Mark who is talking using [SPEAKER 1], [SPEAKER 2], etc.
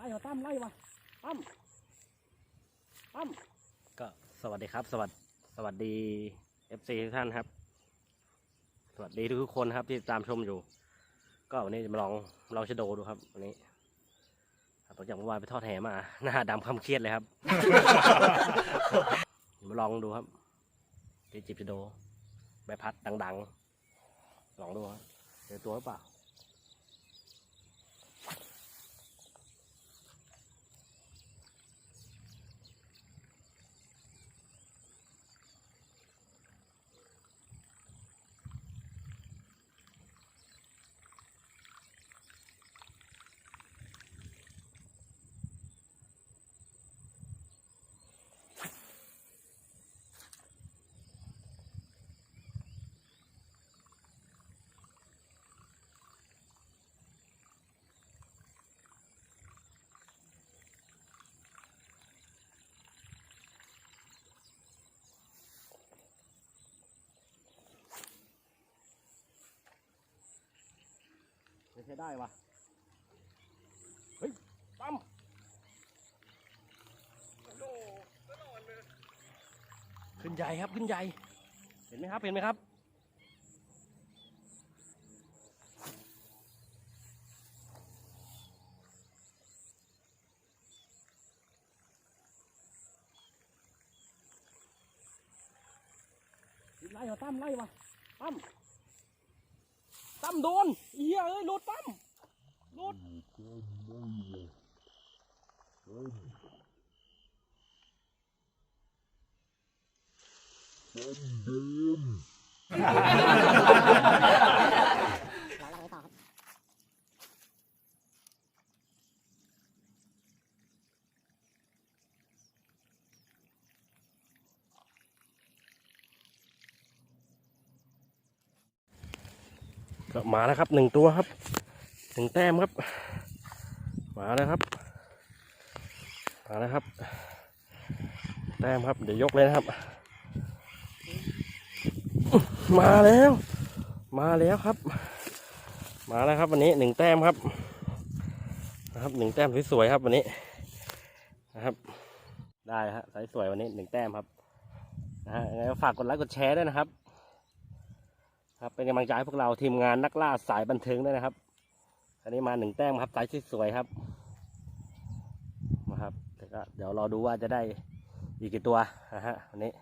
[SPEAKER 1] ไล่มาตั้มไล่มาตั้มตั้ม
[SPEAKER 2] ก็สวัสดีครับ สวัสดสวัสดีเอฟซีทุกท่านครับ สวัสดีทุกคนครับที่ตามชมอยู่ ก็วันนี้จะมาลองลองชะโดดูครับวันนี้ครับหลังจากเมื่อวานไปทอดแหมาหน้าดำคำเครียดเลยครับมาลองดูครับจีจิบชะโดใบพัดดัง ๆ ลองดูครับเจอตัวหรือเปล่า ไม่ใช่ได้วะเฮ้ยตั้มขึ้นใหญ่ครับขึ้นใหญ่เห็นไหมครับเห็นไหมครับ
[SPEAKER 1] ไล่มาตั้มไล่มาตั้มตั้มโดนเอี ยเอ้ยหลุดตั้มหลุด
[SPEAKER 2] ก็มาแล้วครับหนึ่งตัวครับหนึ่งแต้มครับ มาแล้วครับ มาแล้วครับ แต้มครับ เดี๋ยวยกเลยนะครับ มาแล้ว มาแล้วครับ มาแล้วครับ วันนี้หนึ่งแต้มครับ นะครับหนึ่งแต้มสวยๆครับวันนี้นะครับ ได้ฮะสายสวยวันนี้หนึ่งแต้มครับนะฮะยังไงก็ฝากกดไลค์กดแชร์ด้วยนะครับ ครับเป็นกำลังใจให้พวกเราทีมงานนักล่าสายบันเทิงด้วยนะครับ อันนี้มาหนึ่งแต้มครับสายที่สวยครับนะครับแต่ก็เดี๋ยวรอดูว่าจะได้อีกกี่ตัวนะฮะวันนี้